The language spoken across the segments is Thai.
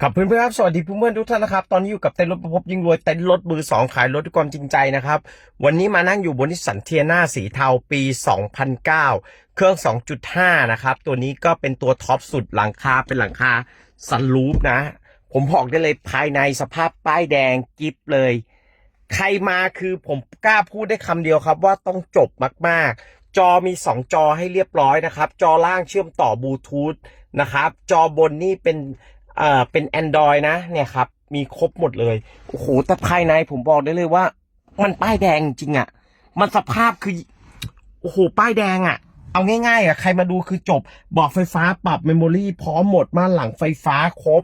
ครับเพื่อนๆครับสวัสดีเพื่อนๆทุกท่านนะครับตอนนี้อยู่กับเต้นรถประพบยิ่งรวยเต้นรถมือสองขายรถด้วยความจริงใจนะครับ วันนี้มานั่งอยู่บนนิสสันเทียนาสีเทาปี 2009 เครื่อง 2.5 นะครับ ตัวนี้ก็เป็นตัวท็อปสุดหลังคาเป็นหลังคาซันรูฟนะ ผมบอกได้เลยภายในสภาพป้ายแดงกิฟเลย ใครมาคือผมกล้าพูดได้คำเดียวครับว่าต้องจบมากๆ จอมี 2 จอให้เรียบร้อยนะครับ จอล่างเชื่อมต่อบลูทูธนะครับ จอบนนี่เป็น อ่อเป็น Android นะเนี่ยครับ มีครบหมดเลย โอ้โห แต่ภายในผมบอกได้เลยว่า มันป้ายแดงจริงอะ่ะ มันสภาพคือ โอ้โห ป้ายแดงอะ่ะ เอาง่ายๆอะ ใครมาดูคือจบ บอกไฟฟ้าปรับเมมโมรี่พร้อมหมดมาหลังไฟฟ้าครบ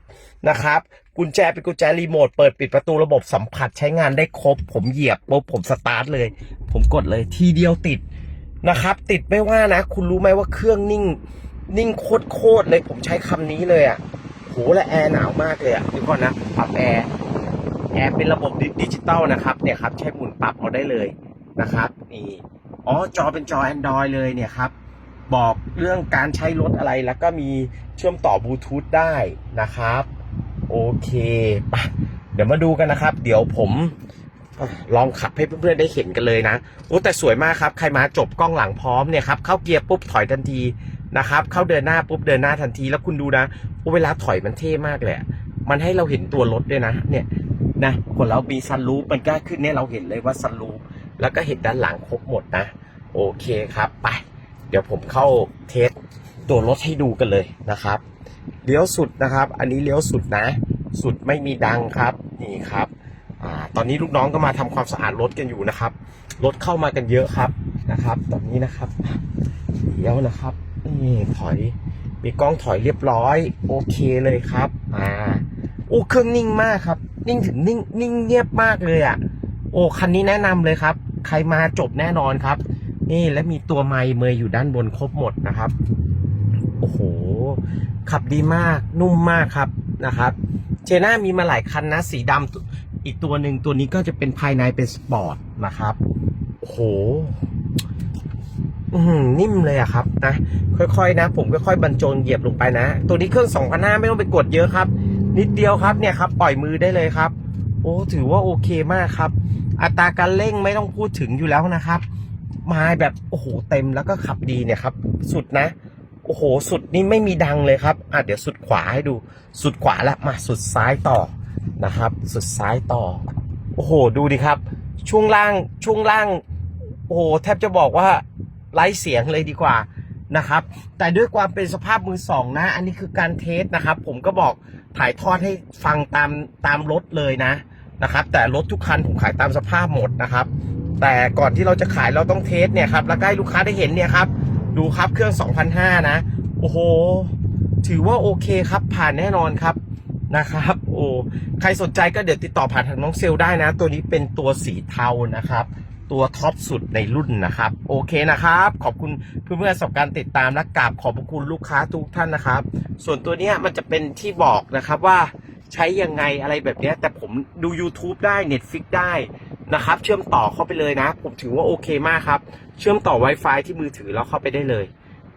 นะครับ กุญแจเป็นกุญแจรีโมท เปิดปิดประตูระบบสัมผัสใช้งานได้ครบ ผมเหยียบปุ๊บผมสตาร์ทเลย ผมกดเลยทีเดียวติดนะครับ ติดไม่ว่านะ คุณรู้ไหมว่าเครื่องนิ่ง นิ่งโคตรๆเลยผมใช้คำนี้เลยอะ่ะ โหและแอร์หนาวมากเลยอะ่ะเดี๋ยวก่อนนะปรับแอร์แอร์เป็นระบบดิดจิตอลนะครับเนี่ยครับใช้หมุนปรับเอาได้เลยนะครับนี่อ๋อจอเป็นจอ Android เลยเนี่ยครับบอกเรื่องการใช้รถอะไรแล้วก็มีเชื่อมต่อบลูทูธได้นะครับโอเคไปเดี๋ยวมาดูกันนะครับ เดี๋ยวผมลองขับให้เพื่อนๆได้เห็นกันเลยนะโอ้แต่สวยมากครับ ใครมาจบกล้องหลังพร้อมเนี่ยครับเข้าเกียร์ปุ๊บถอยทันที นะครับเข้าเดินหน้าปุ๊บเดินหน้าทันทีแล้วคุณดูนะเวลาถอยมันเท่มากเลยอะมันให้เราเห็นตัวรถด้วยนะ เนี่ยนะคนเรามีซันรูปมันก็ขึ้นเนี่ยเราเห็นเลยว่าซันรูปแล้วก็เห็นด้านหลังครบหมดนะ โอเคครับไป เดี๋ยวผมเข้าเทสตัวรถให้ดูกันเลยนะครับเลี้ยวสุดนะครับ อันนี้เลี้ยวสุดนะ สุดไม่มีดังครับนี่ครับอตอนนี้ลูกน้องก็มาทำความสะอาดรถกันอยู่นะครับรถเข้ามากันเยอะครับนะครับ ตอนนี้นะครับเลี้ยวนะครับ นี่ถอยมีกล้องถอยเรียบร้อย โอเคเลยครับ อ่าโอ้เครื่องนิ่งมากครับ นิ่งถึงนิ่งนิ่งเงียบมากเลยอะ โอ้คันนี้แนะนำเลยครับ ใครมาจบแน่นอนครับ นี่และมีตัวไมค์เมย์อยู่ด้านบนครบหมดนะครับโอ้โห ขับดีมากนุ่มมากครับนะครับเจน่ามีมาหลายคันนะ สีดำตัวอีกตัวหนึ่งตัวนี้ก็จะเป็นภายในเป็นสปอร์ตนะครับโอ้โห นิ่มเลยอะครับนะค่อยๆนะ ผมค่อยๆบรรจงเหยียบลงไปนะ ตัวนี้เครื่อง2,500ไม่ต้องไปกดเยอะครับ นิดเดียวครับเนี่ยครับปล่อยมือได้เลยครับ โอ้ถือว่าโอเคมากครับ อัตราการเร่งไม่ต้องพูดถึงอยู่แล้วนะครับมาแบบโอ้โหเต็มแล้วก็ขับดีเนี่ยครับ สุดนะ โอ้โหสุดนี่ไม่มีดังเลยครับอะเดี๋ยวสุดขวาให้ดู สุดขวาแล้วมาสุดซ้ายต่อนะครับ สุดซ้ายต่อ โอ้โหดูดิครับ ช่วงล่างช่วงล่าง โอ้โหแทบจะบอกว่า ไร้เสียงเลยดีกว่านะครับ แต่ด้วยความเป็นสภาพมือสองนะ อันนี้คือการเทสนะครับ ผมก็บอกถ่ายทอดให้ฟังตามตามรถเลยนะนะครับ แต่รถทุกคันผมขายตามสภาพหมดนะครับ แต่ก่อนที่เราจะขายเราต้องเทสเนี่ยครับ แล้วก็ให้ลูกค้าได้เห็นเนี่ยครับ ดูครับเครื่อง2,500นะ โอ้โห ถือว่าโอเคครับ ผ่านแน่นอนครับนะครับ โอ้ ใครสนใจก็เดี๋ยวติดต่อผ่านทางน้องเซลได้นะ ตัวนี้เป็นตัวสีเทานะครับ ตัวท็อปสุดในรุ่นนะครับ โอเคนะครับ ขอบคุณเพื่อนๆสำหรับการติดตามและกราบขอบพระคุณลูกค้าทุกท่านนะครับ ส่วนตัวเนี้ยมันจะเป็นที่บอกนะครับว่าใช้ยังไงอะไรแบบเนี้ยแต่ผมดู YouTube ได้ Netflix ได้นะครับ เชื่อมต่อเข้าไปเลยนะ ผมถือว่าโอเคมากครับ เชื่อมต่อ Wi-Fi ที่มือถือแล้วเข้าไปได้เลย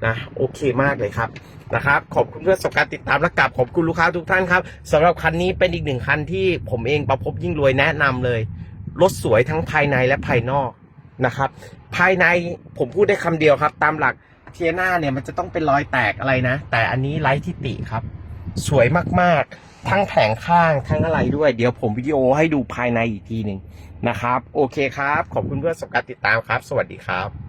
นะโอเคมากเลยครับนะครับ ขอบคุณเพื่อนสำหรับการติดตามและกราบขอบคุณลูกค้าทุกท่านครับสำหรับคันนี้เป็นอีกหนึ่งคันที่ผมเองประพบยิ่งรวยแนะนำเลย รถสวยทั้งภายในและภายนอกนะครับ ภายในผมพูดได้คำเดียวครับ ตามหลักเทียนาเนี่ยมันจะต้องเป็นรอยแตกอะไรนะ แต่อันนี้ไร้ทิติครับ สวยมากๆ ทั้งแผงข้างทั้งอะไรด้วย เดี๋ยวผมวิดีโอให้ดูภายในอีกทีหนึ่งนะครับ โอเคครับ ขอบคุณเพื่อนสำหรับการติดตามครับ สวัสดีครับ